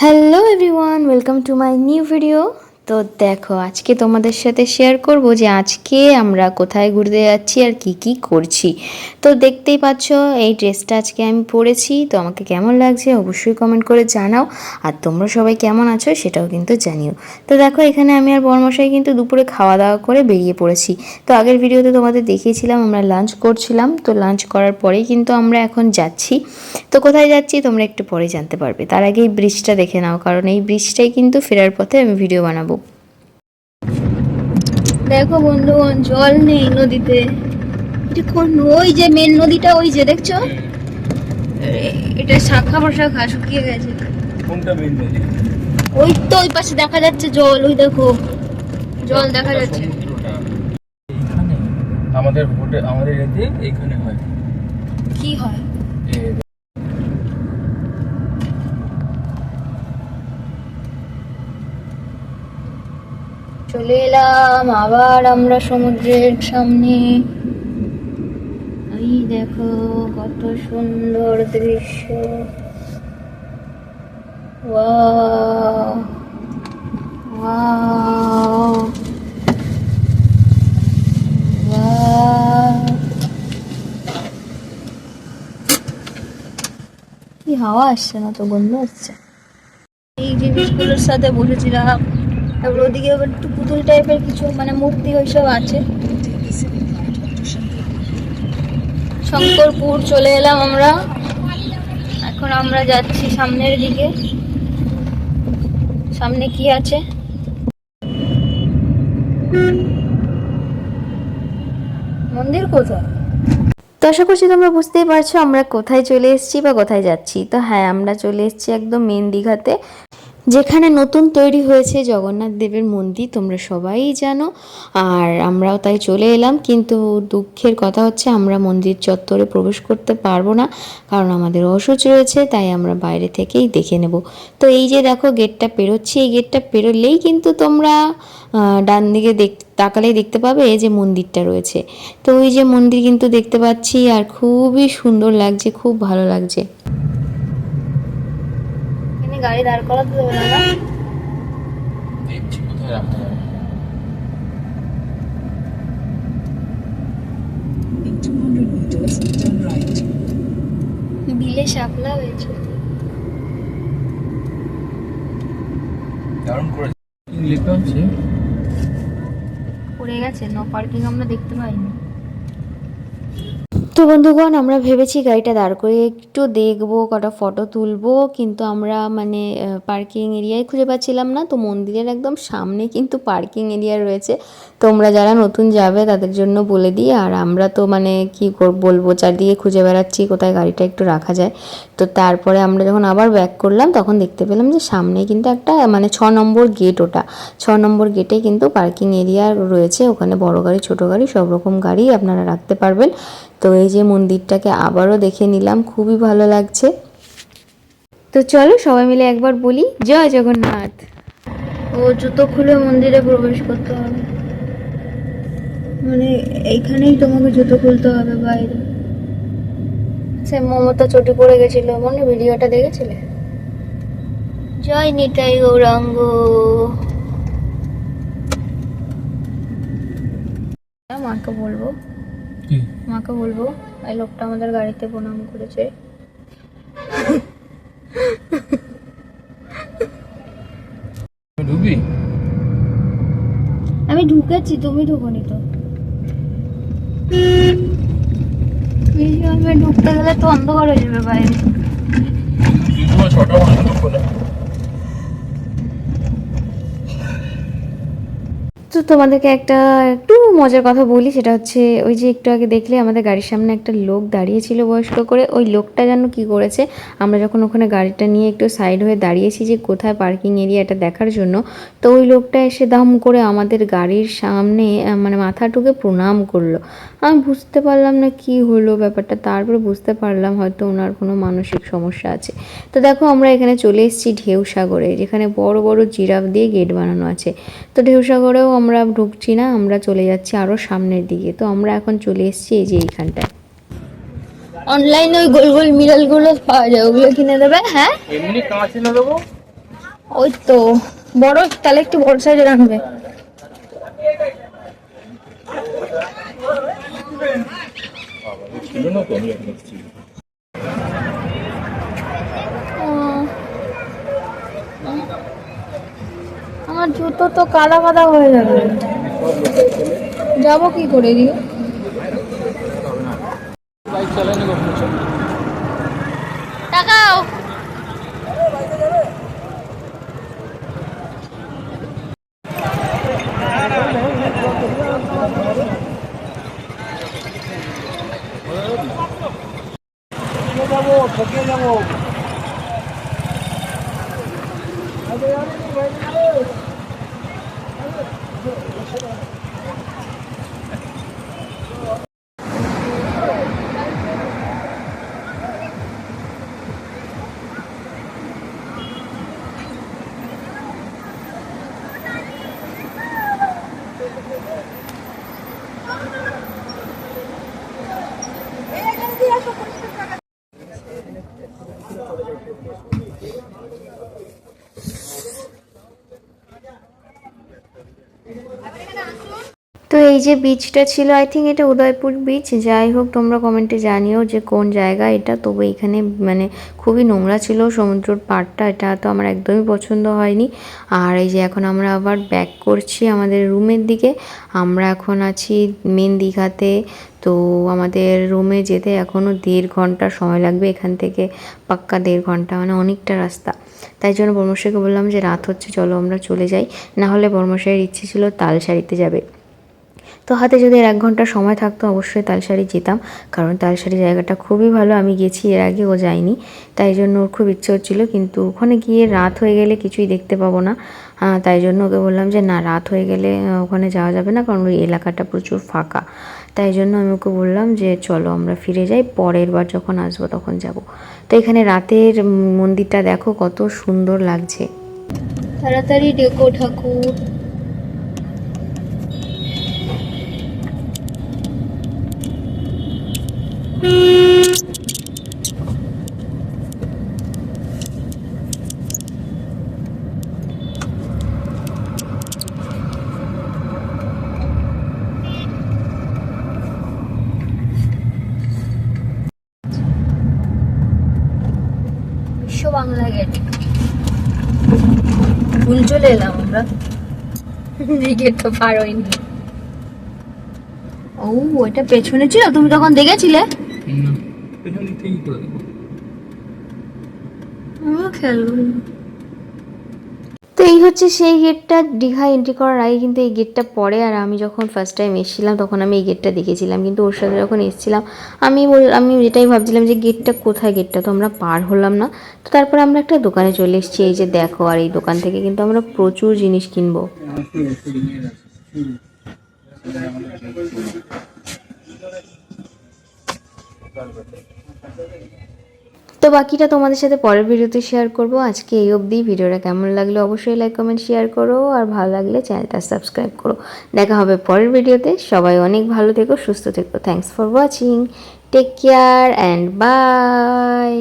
hello everyone welcome to my new video তো দেখো, আজকে তোমাদের সাথে শেয়ার করব যে আজকে আমরা কোথায় ঘুরতে যাচ্ছি আর কি কি করছি। তো দেখতেই পাচ্ছ, এই ড্রেসটা আজকে আমি পরেছি। তো আমাকে কেমন লাগছে অবশ্যই কমেন্ট করে জানাও। আর তোমরা সবাই কেমন আছো সেটাও কিন্তু জানিও। তো দেখো, এখানে আমি আর বর্মশাই কিন্তু দুপুরে খাওয়া দাওয়া করে বেরিয়ে পড়েছি। তো আগের ভিডিওতে তোমাদের দেখিয়েছিলাম, আমরা লাঞ্চ করছিলাম। তো লাঞ্চ করার পরেই কিন্তু আমরা এখন যাচ্ছি। তো কোথায় যাচ্ছি তোমরা একটু পরে জানতে পারবে। তার আগে এই ব্রিজটা দেখে নাও। কারণ এই ব্রিজটাই কিন্তু ফেরার পথে আমি ভিডিও বানাবো। দেখো বন্ধুগণ জল নেই নদীতে। এটা কোন ওই যে মেন নদীটা ওই যে দেখছ? এটা শাখা প্রশাখা শুকিয়ে গেছে। কোনটা মেন নদী? ওই তো ওই পাশে দেখা যাচ্ছে জল ওই দেখো। জল দেখা যাচ্ছে। আমাদের হোটেল আমাদের এতে এইখানে হয়। কি হয়? চলে এলাম, আবার আমরা সমুদ্রের সামনে। এই দেখো কত সুন্দর দৃশ্য। কি হাওয়া আসছে না তো বন্ধ হচ্ছে। এই জিনিসগুলোর সাথে বসেছিলাম। তারপর ওদিকে একটু পুতুল টাইপের কিছু মানে মূর্তি ওইসব আছে। শঙ্করপুর চলে এলাম আমরা। এখন আমরা যাচ্ছি সামনের দিকে। সামনে কি আছে? মন্দির কোথায়? তো আশা করছি তোমরা বুঝতেই পারছ আমরা কোথায় চলে এসেছি বা কোথায় যাচ্ছি। তো হ্যাঁ আমরা চলে এসেছি একদম মেন দীঘাতে। যেখানে নতুন তৈরি হয়েছে জগন্নাথ দেবের মন্দির, তোমরা সবাই জানো। আর আমরাও তাই চলে এলাম, কিন্তু দুঃখের কথা হচ্ছে আমরা মন্দির চত্বরে প্রবেশ করতে পারব না, কারণ আমাদের অসুচ রয়েছে, তাই আমরা বাইরে থেকেই দেখে নেব। তো এই যে দেখো, গেটটা পেরোচ্ছি। এই গেটটা পেরোলেই কিন্তু তোমরা ডান দিকে দেখ, তাকালেই দেখতে পাবে যে মন্দিরটা রয়েছে। তো ওই যে মন্দির কিন্তু দেখতে পাচ্ছি, আর খুবই সুন্দর লাগছে, খুব ভালো লাগছে। গাড়ি দাঁড় করাতে দেবে না না? দেখছি কোথায় রাখা যায় In 200 meters, turn right. বিলে শাপলা হয়েছে। দারুণ করেছে লেখা আছে পড়ে গেছে নো পার্কিং আমরা দেখতে পাইনি। তো বন্ধুগণ, আমরা ভেবেছি গাড়িটা দাঁড় করে একটু দেখব, কটা ফটো তুলবো, কিন্তু আমরা মানে পার্কিং এরিয়ায় খুঁজে পাচ্ছিলাম না। তো মন্দিরের একদম সামনে কিন্তু পার্কিং এরিয়া রয়েছে। তোমরা যারা নতুন যাবে, তাদের জন্য বলে দিই। আর আমরা তো মানে কি বলব, চারদিকে খুঁজে বেড়াচ্ছি, কোথায় গাড়িটা একটু রাখা যায়। তো তারপরে আমরা যখন আবার ব্যাক করলাম, তখন দেখতে পেলাম যে সামনে কিন্তু একটা মানে ছ নম্বর গেট ওটা। ছ নম্বর গেটে কিন্তু পার্কিং এরিয়া রয়েছে। ওখানে বড় গাড়ি, ছোট গাড়ি, সব রকম গাড়ি আপনারা রাখতে পারবেন। তো এই যে মন্দিরটাকে আবারও দেখে নিলাম খুবই ভালো লাগছে। তো চলো সবাই মিলে একবার বলি জয় জগন্নাথ। ও জুতো খুলে মন্দিরে প্রবেশ করতে হবে। মানে এইখানেই তোমাকে জুতো খুলতে হবে বাইরে। সে মমতা চটি পড়ে গেছিল মনে ভিডিওটা দেখেছিলে? জয় নিতাই গৌরাঙ্গ। মাকে বলব। মাকে বলব এই লোকটা আমাদের গাড়িতে প্রণাম করেছে। ঢুকবি? আমি ঢুকেছি তুমি ঢুকনি তো। এইভাবে ঢুকতে গেলে তো অন্ধকার হয়ে যাবে বাইরে। তো তোমাদেরকে একটা একটু মজার কথা বলি, সেটা হচ্ছে ওই যে একটু আগে দেখলে আমাদের গাড়ির সামনে একটা লোক দাঁড়িয়েছিল বয়স্ক করে, ওই লোকটা যেন কি করেছে, আমরা যখন ওখানে গাড়িটা নিয়ে একটু সাইড হয়ে দাঁড়িয়েছি যে কোথায় পার্কিং এরিয়াটা দেখার জন্য, তো ওই লোকটা এসে দাম করে আমাদের গাড়ির সামনে মানে মাথা টুকে প্রণাম করল। আমি বুঝতে পারলাম না কি হলো ব্যাপারটা, তারপরে বুঝতে পারলাম হয়তো ওনার কোনো মানসিক সমস্যা আছে। তো দেখো আমরা এখানে চলে এসেছি ঢেউ সাগরে যেখানে বড় বড় জিরাফ দিয়ে গেট বানানো আছে। তো ঢেউ সাগরেও আমরা ঢুকছি না, আমরা চলে যাচ্ছি আরও সামনের দিকে। তো আমরা এখন চলে এসেছি এই যে এইখানটায়। অনলাইনে ওই গোল গোল মিরালগুলো পাওয়া যায় ওগুলো কিনে দেবে? হ্যাঁ? এমনি কাঁচ এনে দেবো? ওই তো। বড় তাহলে একটু বড় সাইজের আনবে। আমার জুতো তো কাদা কাদা হয়ে যাবে। যাব কি করে দিয়ে বাইক চালানো করছ টাকাও তো এই যে বিচটা ছিল আই থিঙ্ক এটা উদয়পুর বিচ যাই হোক, তোমরা কমেন্টে জানিও যে কোন জায়গা এটা। তবে এখানে মানে খুবই নোংরা ছিল সমুদ্রর পাড়টা, এটা তো আমার একদমই পছন্দ হয়নি। আর এই যে এখন আমরা আবার ব্যাক করছি আমাদের রুমের দিকে। আমরা এখন আছি মেন দীঘাতে। তো আমাদের রুমে যেতে এখনও দেড় ঘণ্টা সময় লাগবে। এখান থেকে পাক্কা দেড় ঘণ্টা মানে অনেকটা রাস্তা। তাই জন্য বর্মশাইকে বললাম যে রাত হচ্ছে, চলো আমরা চলে যাই। না হলে বর্মশাইয়ের ইচ্ছে ছিল তালসারিতে যাবে। তো হাতে যদি এক ঘণ্টা সময় থাকতো, অবশ্যই তালসারি যেতাম। কারণ তালসারি জায়গাটা খুবই ভালো। আমি গেছি এর আগে, ও যায়নি। তাই জন্য ওর খুব ইচ্ছে হচ্ছিল। কিন্তু ওখানে গিয়ে রাত হয়ে গেলে কিছুই দেখতে পাবো না। তাই জন্য ওকে বললাম যে, না, রাত হয়ে গেলে ওখানে যাওয়া যাবে না। কারণ ওই এলাকাটা প্রচুর ফাঁকা। তাই জন্য আমি ওকে বললাম যে, চলো, আমরা ফিরে যাই। পরের বার যখন আসব তখন যাব। তো এখানে রাতের মন্দিরটা দেখো, কত সুন্দর লাগছে। তাড়াতাড়ি ডেকো ঠাকুর। বাংলা গেট ভুল চলে এলাম আমরা। এই গেটটা পার হয়নি ও ওটা পেছনে ছিল? তুমি তখন দেখেছিলে? না পেছন দিক থেকেই করে দেবো। খেয়াল তো এই হচ্ছে সেই গেটটা দীঘা এন্ট্রি করার আগে কিন্তু এই গেটটা পরে আর আমি যখন ফার্স্ট টাইম এসেছিলাম তখন আমি এই গেটটা দেখেছিলাম। কিন্তু ওর সাথে যখন এসেছিলাম, আমি বল, আমি এটাই ভাবছিলাম যে গেটটা কোথায়? গেটটা তো আমরা পার হলাম না। তো তারপরে আমরা একটা দোকানে চলে এসেছি। এই যে দেখো, আর এই দোকান থেকে কিন্তু আমরা প্রচুর জিনিস কিনবো। তো বাকিটা তোমাদের সাথে পরের ভিডিওতে শেয়ার করব। আজকে এই অবধি। ভিডিওটা কেমন লাগল অবশ্যই লাইক কমেন্ট শেয়ার করো। আর ভালো লাগলে চ্যানেলটা সাবস্ক্রাইব করো। দেখা হবে পরের ভিডিওতে। সবাই অনেক ভালো থেকো, সুস্থ থেকো। Thanks for watching take care and bye